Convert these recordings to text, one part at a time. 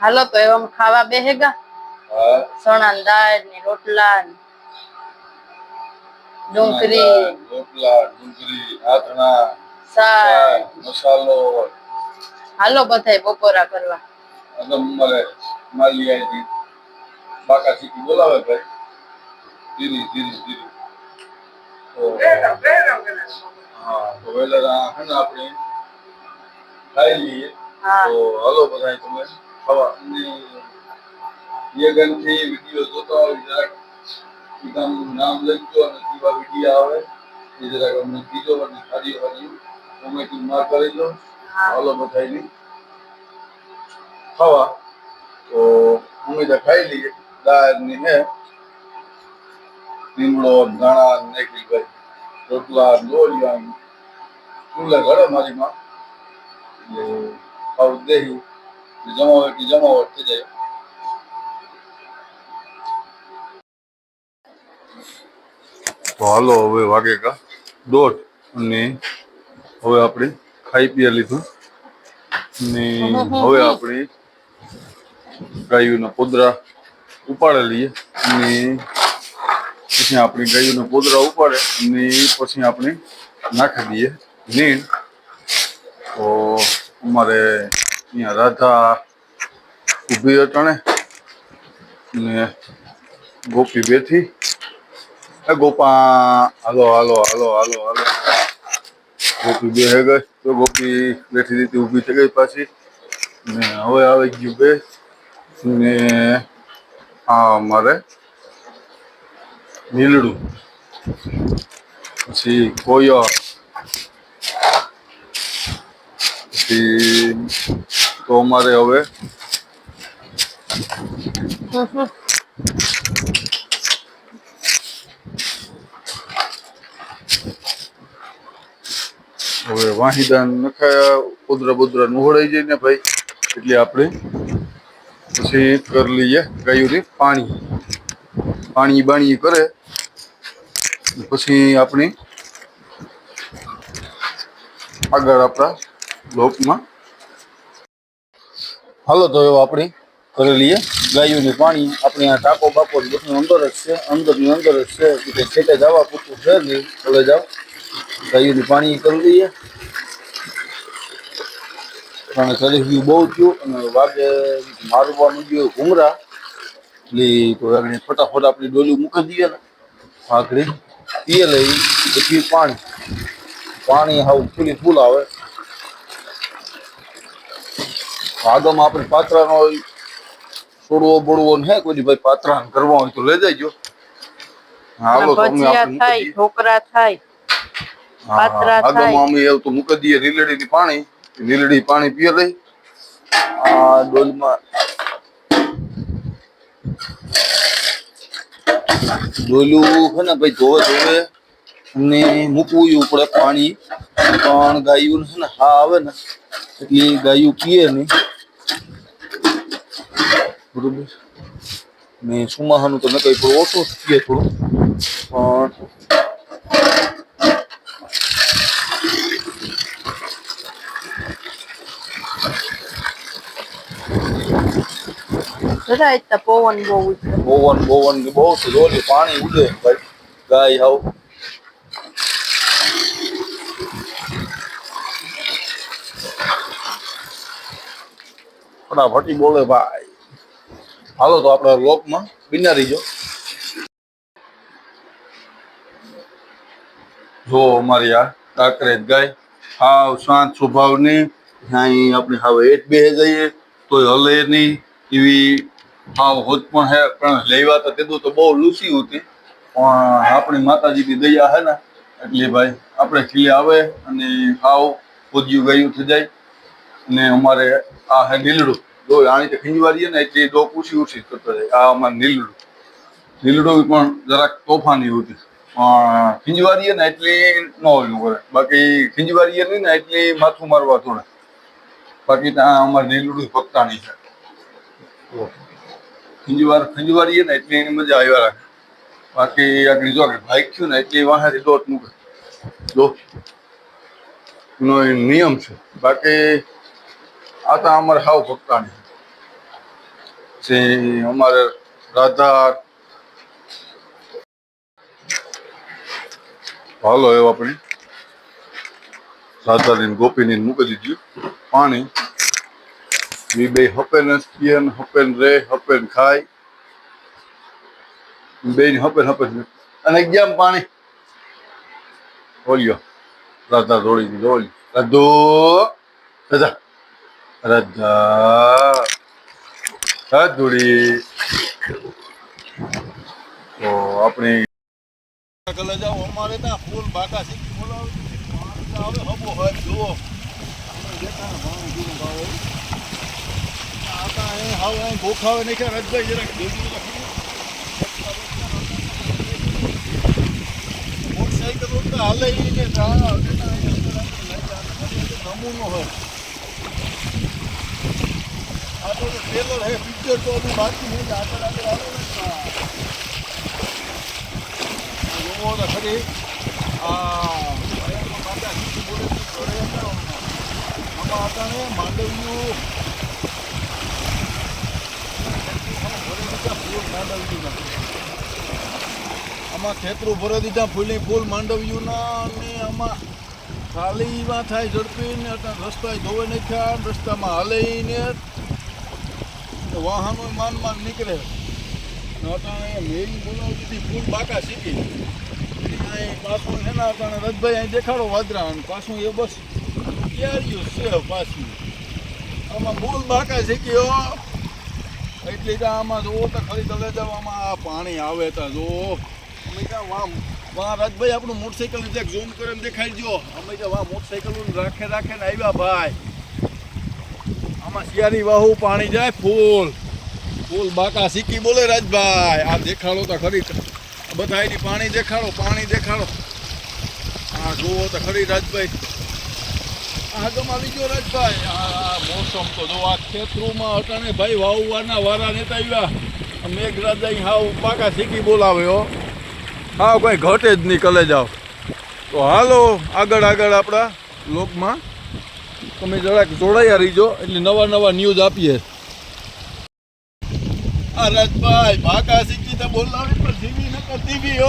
હાલો તો એમ ખાવા બેહેગા સોના દાળ ને રોટલા ને ડુંગળી. રોટલા ડુંગળી આથણા શાક, મસાલો. હાલો બધાય બપોરા કરવા. મારે માલી આવી બાકા ચીકી બોલાવે ભાઈ. ધીરી ધીરી ધીરી. હા તો વેલા આપણે. ખાઈ લઈએ. તો હાલો બધા તમે. ખાવા. અને વીડિયો જોતા હોય જરાક ઈ નામ લખજો અને કેવા વીડિયો આવે. એ જરાક અમને કીધો અને સારી સારી કોમેન્ટિંગમાં કરી દો. હાલો બધાયની. ખાવા. તો અમે તો ખાઈ લઈએ. દાળની હે. લીમડો ધાણા નાખી ભાઈ. રોટલા લોરિયા ચૂલે ઘરે મારી માં. એટલે આવું દેહી તો હાલો હવે વાગે કા? દોઢ. અને હવે આપણે ખાઈ પીએ લીધું. ને હવે આપણે ગાયોના પોદરા ઉપાડે લઈએ. અને પછી આપણે ગાયોના પોદરા ઉપાડે. અને પછી આપણે નાખી દઈએ. નીણ. તો અમારે અહીંયા રાધા ઊભી અટણે. ને ગોપી બેઠી. એ ગોપા હાલો હાલો હાલો હાલો હાલો. ગોપી બે ગઈ. તો ગોપી બેઠી દીધી ઊભી થઈ ગઈ પાછી. ને હવે આવી ગયું બે. ને આ અમારે નીલડું. પછી કોયર પછી તો અમારે હવે હવે વાહિદા નખાયા ઉદરા બુદરા નુહળાઈ જાય ને ભાઈ, એટલે આપણે પછી કરી લઈએ ગાયુંની પાણી. પાણી બાણી કરે. પછી આપણે આગળ આપણા લોકમાં હાલો, તો હવે આપણે કરી લઈએ. ગાયોને પાણી, આપણે આ ટાંકો બાકો બધું અંદર જ છે, અંદરની અંદર જ છે. એટલે છેટે જવા પૂરતું છે નહીં. ભલે જાવ ગાયોને પાણી કરી લઈએ પણ કે ગયું બહુ થયું અને વાગે મારવાનું ગયું ઘુમરા એટલે તો ફટાફટ આપણી ડોલી મૂકી દઈએ ને. આગળ પીએ લઈ, પછી પાણી. પાણી હાવ ફૂલી ફૂલ આવે. આગમાં આપણે પાત્રાનો છોડવો બોડવો ને કોઈ ભાઈ પાત્રા કરવો હોય તો લઈ જજો હાલો તો અમે આપણે થાય પાત્રા થાય. આગમાં અમે એવું તો મૂકી દઈએ લીલડીની પાણી લીલડી પાણી પીએ લઈ. આ ડોલમાં ડોલું છે ને ભાઈ ધોવે ધોવે અને મૂકવું પડે પાણી. પણ ગાયું છે ને હા આવે ને એટલે ગાયું પીએ નહીં. બરોબર. ને સુમાહાનું તો નકઈ થોડું ઓછું જ થોડું. પણ પવન બહુ પવન બહુ છે પાણી ઉડે ગાય હાવ. ફટાફટી બોલે ભાઈ. હાલો તો આપણા લોકમાં બિનારી જો. જો અમારી આ કાંકરેજ ગાય. હાવ શાંત સ્વભાવની. અહીં આપણે હવે એટ બે જઈએ, તોય હલે નહીં. એવી હાવ હોત પણ હે, પણ લેવા તો તેદું તો બહુ લૂસી હતી. પણ આપણી માતાજીની દયા હે ને, એટલે ભાઈ આપણે ખીલે આવે અને હાવ પોદ્યું ગયું થઈ જાય. અને અમારે આ હે નીલડું. જો આની તો ખીંજવારીએ ને, એટલે ડો પૂછી ઉછી થતો આ અમારે નીલડું. નીલડું પણ જરાક તોફાની હતી. પણ ખીંજવારીએ ને, એટલી ન ઓલું કરે. બાકી ખીંજવારીએ નહીં ને, એટલી માથું મારવા થોડે બાકી ત્યાં અમારે નીલડું ભક્તાની છે. ખીંજવાર ખીંજવારીએ ને, એટલી એની મજા આવ્યા રાખે. બાકી આગળ જો ભાઈ થયું ને, એટલે વાંહેથી દોટ મૂકે. દો નિયમ છે. બાકી આ તો અમારે હાવ ભક્તાની જે અમારે રાધા હાલો એવા આપણે. રાધાની ગોપીની મૂકી દીધું. પાણી. એ બે હપેન સ્કીયન હપેન રે હપેન ખાય. બે હપેન હપેન અને એકદમ પાણી. ઓલ્યો. રાધા દોડી દીધો ઓલ્યો. રાધો. રાધા. રાધા જોડી. તો આપણે જાઓ અમારે ત્યાં ફૂલ બાકા શીખી બોલાવો આવે હબો હોય જુઓ ગોખાવે નહીં કે રજભાઈ જરાક મોટરસાઇકલ હાલે નમૂનો હોય. આગળ આગળ આવે ને જોવો તો ખરી આ માતા નીચે બોલે ઘરે. આમાં માંડવ્યું આમાં ખેતરું ભરી દીધા ફૂલી ફૂલ માંડવ્યું ના, અને આમાં ખાલી માં થાય ઝડપી ને અત્યારે રસ્તા ધોવે નાખ્યા, રસ્તામાં હાલે ને વાહનો માન માન નીકળે. અટાણે મેરી બોલાવી ફૂલ બાકા શીખી. પાછું છે ને અટાણે રજભાઈ, અહીં દેખાડો વાદરા. અને પાછું એ બસ ક્યાર્યું છે પાછું. આમાં ફૂલ બાકા શીખ્યો એટલે આમાં જોવો તો ખરી આ પાણી આવે તો જો. અમે ક્યાં વામ વાહ રાજભાઈ, આપણું મોટરસાઇકલ ઝૂમ કરીને દેખાડજો અમે ક્યાં વાહ મોટરસાઇકલ રાખે રાખે ને આવ્યા ભાઈ. આમાં શિયાળી વાહુ પાણી જાય ફૂલ. ફૂલ બાકા સીકી બોલે રાજભાઈ. આ દેખાડો તો ખરી બધાયની પાણી દેખાડો પાણી દેખાડો. આ જુઓ તો ખરી રાજભાઈ. આગમ આવી ગયો રાજભાઈ. આ મોસમ તો જો આ અટાણે ભાઈ, વાવવાના વારા નેતા આવ્યા. મેઘરાજા હાવ પાકા સીકી બોલાવ્યો હા. કોઈ ઘટે જ નહીં કલે જાઓ તો હાલો, આગળ આગળ આપણા લોકમાં. તમે જરાક જોડાયા રહીજો, એટલે નવા નવા ન્યૂઝ આપીએ. આ રાજભાઈ પાકા શીખી તો બોલાવી, પણ જીવી નકર દીવી હો.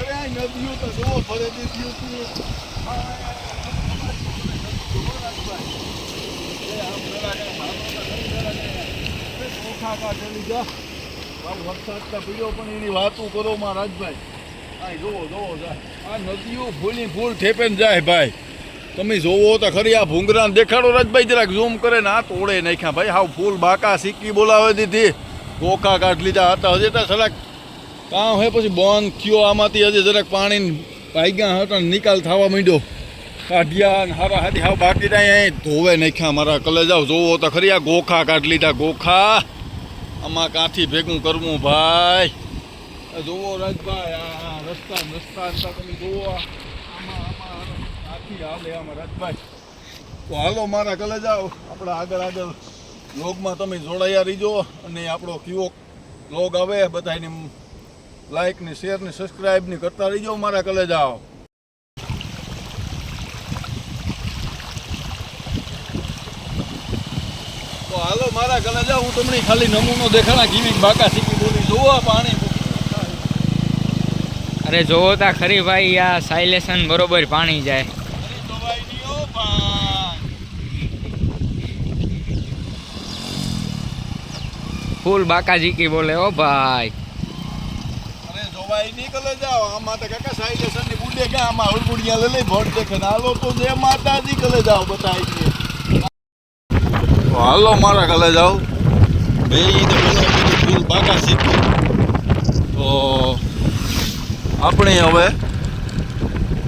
અરે, આ નદીઓ તો જો ભરે દીધી હતી એની વાતો કરો માં રાજભાઈ આ જોવો જોવો આ નદીઓ ફૂલી ફૂલ ઠેપે જાય ભાઈ. તમે જોવો તો ખરી આ ભૂંગરાને દેખાડો રાજભાઈ, જરાક ઝૂમ કરે ને આ તોડે નાખ્યા. ભાઈ, હાવ ફૂલ બાકા સિક્કી બોલાવે દીધી. ગોખા કાઢ લીધા હતા. હજી તો જરાક કામ હે, પછી બંધ થયો આમાંથી. હજી જરાક પાણી ભાગ્યા હતા નિકાલ થવા માંડ્યો. કાઢ્યા ને હારા હાથી હાવ બાકી ત્યાં ધોવે નાખ્યા મારા કલે જાવ જોવો તો ખરી આ ગોખા કાઢ લીધા. ગોખા. આમાં કાંથી ભેગું કરવું ભાઈ. જોવો રાજભાઈ, આ રસ્તા રસ્તા તમે જોવો હાલે રાજભાઈ તો હાલો મારા કલે જાઓ આપણે આગળ આગળ લોગમાં તમે જોડાયા રહીજો અને આપણો કયો લોગ આવે બધાની લાઈક ને શેર ને સબસ્ક્રાઈબ ને કરતા રહીજો મારા કલે જાઓ તો હાલો મારા કલે જાઓ હું તમને ખાલી નમૂનો દેખાડા કેવી બાકા શીખી બોલી જોવો પાણી અરે જોવો તા ખરી ભાઈ આ સાયલેશન બરોબર પાણી જાય અરે દવાઈ ની ઓ ભાઈ ફૂલ બાકાજીકી બોલે ઓ ભાઈ. અરે જોવાઈ નહીં કલે જાઓ. આમાં તો કાકા સાઈલેશનની બુડે કે આમાં ઉલબુડિયા લઈ લઈ ભોટ દેખે હાલો તો જે માતાજી કલે જાઓ બતાઈ છે. હાલો મારા કલે જાઓ. બે ઈ ફૂલ બાકા શીખી તો આપણે હવે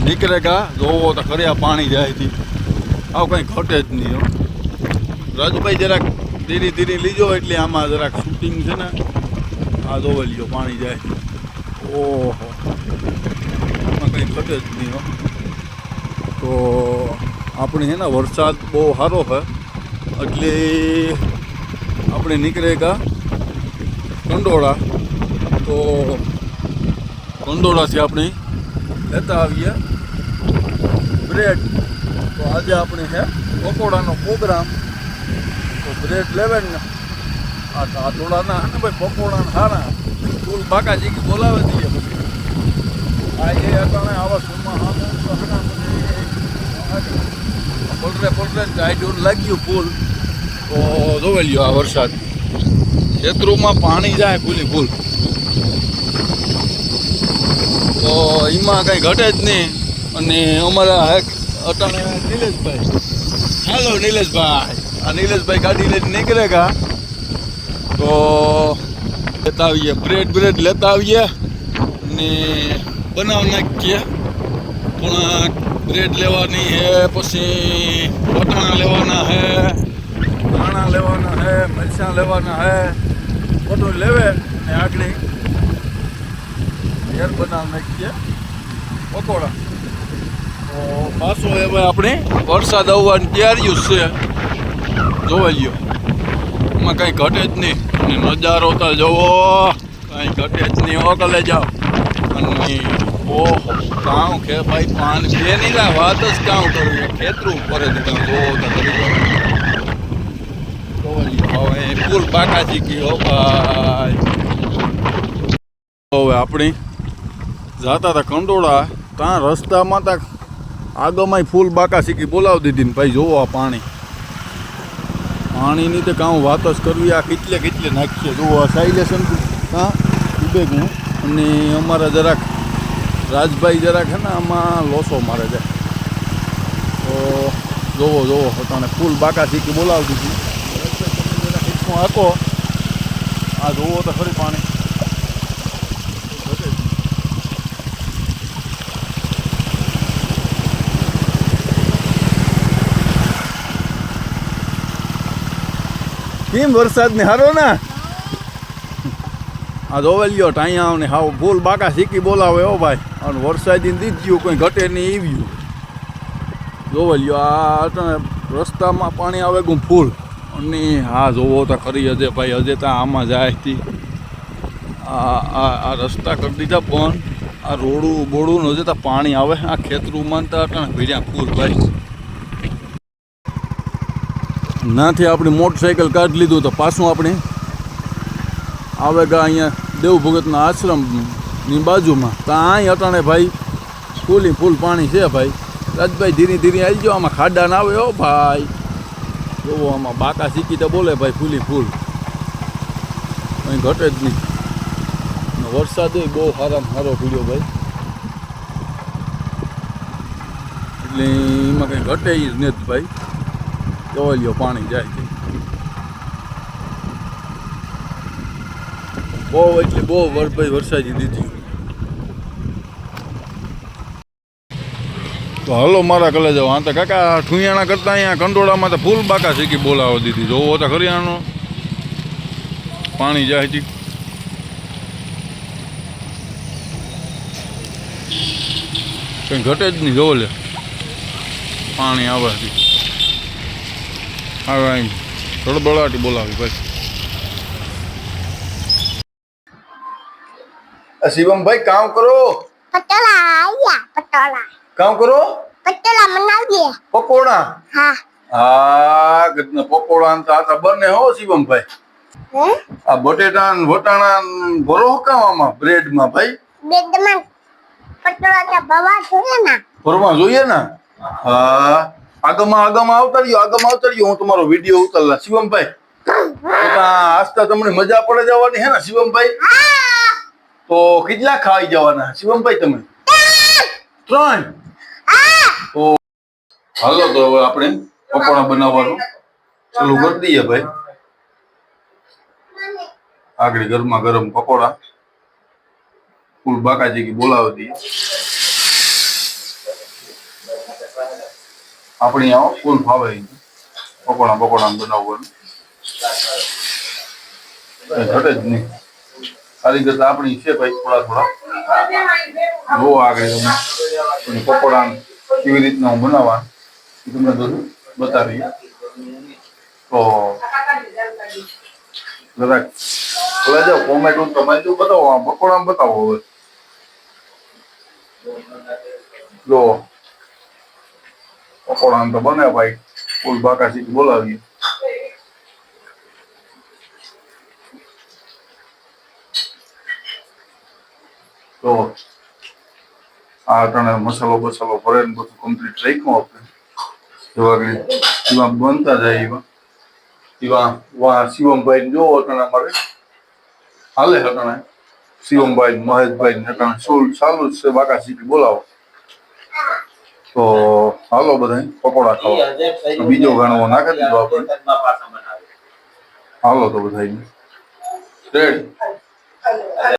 નીકળેગા જોવો તો ખર્યા પાણી જાય થી આવું કંઈ ઘટે જ નહીં રાજુભાઈ જરાક ધીરે ધીરે લીજો એટલે આમાં જરાક શૂટિંગ છે ને, આ જોવે લ્યો પાણી જાય. ઓહો. એમાં કંઈ ઘટે જ નહીં તો આપણે છે ને, વરસાદ બહુ સારો છે. એટલે આપણે નીકળે કા કંડોળા. તો કંડોળાથી આપણે લેતા આવીએ. બ્રેડ. તો આજે આપણે છે પકોડાનો પ્રોગ્રામ. તો બ્રેડ લેવાય ને. આ ટાટોળાના હા ને ભાઈ પકોડા હારા. ફૂલ બાકાજી બોલાવે દઈએ પછી. આ એ અટાણે આવા સુરમાં હે પલરે પલરે ગાઈડોર લાગ્યું ફૂલ. તો જોવે લ્યો આ વરસાદ. ખેતરોમાં પાણી જાય ફૂલી ફૂલ. તો એમાં કઈ ઘટે જ નહીં. અને અમારા અટાણે નિલેશભાઈ. હાલો નિલેશભાઈ. આ નિલેશભાઈ ગાડી લઈને નીકળે કા તો લેતા આવીએ, બ્રેડ બ્રેડ લેતા આવીએ ને બનાવ નાખીએ. પણ બ્રેડ લેવાની હે, પછી વટાણા લેવાના હે, ધાણા લેવાના હે, મરચાં લેવાના હે, બધું લેવે ને આગળ ઘેર બનાવ નાખીએ પકોડા. પાછો હવે આપણે વરસાદ આવવાની તૈયારીઓ છે. જોવા લ્યો એમાં કંઈ ઘટે જ નહીં. નજારો તો જોવો, કંઈ ઘટે જ નહીં. ઓકલે જાઓ. અને ઓહો કાં કે ભાઈ પાન બે નહીં વાત જ કાં કરવું ખેતરું ઉપર છે. ફૂલ બાકા શીખી હો ભાઈ. હવે આપણી જાતા હતા કંડોળા ત્યાં રસ્તામાં ત્યાં આગળમાં ફૂલ બાકા શીખી બોલાવી દીધી ને ભાઈ જોવો આ પાણી. પાણીની તો કાં વાત જ કરવી આ કેટલે કેટલે નાખીએ? જુઓ, આ સાઇલેશન કાં ઉભેગું અને અમારા જરાક રાજભાઈ જરાક છે ને, આમાં લોસો મારે છે. તો જોવો જોવો પોતાને ફૂલ બાકા શીખી બોલાવી હતી. આખો આ જોવો તો ખરી પાણી. કેમ વરસાદ ને હારો ને? આ જોવેલ્યો ટાઈયા ને હાવ ભૂલ બાકા શીખી બોલાવે ઓ ભાઈ. અને વરસાદી દીધ્યું, કોઈ ઘટે નહીં એવ્યું જોવેલ્યો આ અટાણે રસ્તામાં પાણી આવે ગું ફૂલ. અને હા, જોવો તો ખરી, હજે ભાઈ, હજે તો આમાં જાય હતી આ આ રસ્તા કરી દીધા પણ આ રોડું બોડું હજે તો પાણી આવે. આ ખેતરું માનતા અટાણે ભીર્યા ફૂલ ભાઈ. નાથી આપણી મોટરસાઇકલ કાઢી લીધું તો પાછું આપણે આવે ગા અહીંયા દેવ ભગતના આશ્રમની બાજુમાં. તો અહીં અટાણે ભાઈ ફૂલી ફૂલ પાણી છે ભાઈ. રાજભાઈ ધીરે ધીરે આવી જાઓ આમાં ખાડા ના આવે હો ભાઈ. જોવો આમાં બાકા શીખી તો બોલે ભાઈ ફૂલી ફૂલ. અહીં ઘટે જ નહીં. વરસાદ બહુ સારામાં સારો પીડ્યો ભાઈ. એટલે એમાં કંઈ ઘટે જ નથી ભાઈ. જોવા લ્યો પાણી જાય છે. બહુ એટલે બહુ ભાઈ વરસાદી દીધી. તો હલો મારા કલે જાવ આ તો કાકા ઠુયાણા કરતા અહીંયા કંડોળામાં તો ફૂલ બાકા શીખી બોલાવો દીધી. જોવો તો ખરી પાણી જાય છે. કંઈ ઘટે જ નહીં, જોવો લે. પાણી આવે છે હવે અહીં ધડબડાટી બોલાવી ભાઈ શિવમભાઈ કામ કરો? પટોળા આયા પટોળા. કામ કરો? પટોળા બનાવીએ પકોડા? હા. હા ગતના પકોડા ને તાતા બને હો શિવમભાઈ. હે? આ બટેટા ને વટાણા ભરો કામ બ્રેડમાં ભાઈ. બેદમાં પટોળા ભરવા જોઈએ ને? ભરવા જોઈએ ને? હા. આગળમાં આગળમાં આવતા રહ્યો આગળમાં આવતા રહ્યો હું તમારો વીડિયો ઉતારલા. શિવમભાઈ આસ્તા તમને મજા પડે જવાની હે ને, શિવમભાઈ? તો કેટલા ખાઈ જવાના? શિવમભાઈ, તમે? ત્રણ. તો હાલો, તો હવે આપણે પકોડા બનાવવાનું. ચાલુ કરી દઈએ ભાઈ. આગળ ગરમા ગરમ પકોડા. ફૂલ બાકાજી બોલાવી દઈએ. આપણી આવો ફૂલ ફાવે. પકોડા પકોડા બનાવવાનું ઘટે જ નહીં. કારીગર ગત આપણી છે ભાઈ, થોડા થોડા. જો આગળ તમે પકોડા કેવી રીતના હું બનાવવા એ બધું બતાવીએ. તો જરાક બોલા જાઓ કોમેન્ટ તમારે જો બતાવો પકોડા બતાવો હવે જો પકોડા તો બને ભાઈ. ફૂલ બાકાસી બોલાવીએ. તો આ ત્રણે મસાલો બસાલો ભરે ને બધું કમ્પ્લીટ રાખ્યું આપણે. જોવા ગઈ એવા બનતા જાય એવા. એવા વા શિવમભાઈ જોવો અટાણા મારે હાલે અટાણા. શિવમભાઈ મહેશભાઈ ને અટાણા. સોલ, ચાલુ જ છે બાકા સીટી બોલાવો. તો હાલો બધા પકોડા ખાવા. બીજો ગાણો નાખી દીધો આપણે. હાલો તો બધા રેડી.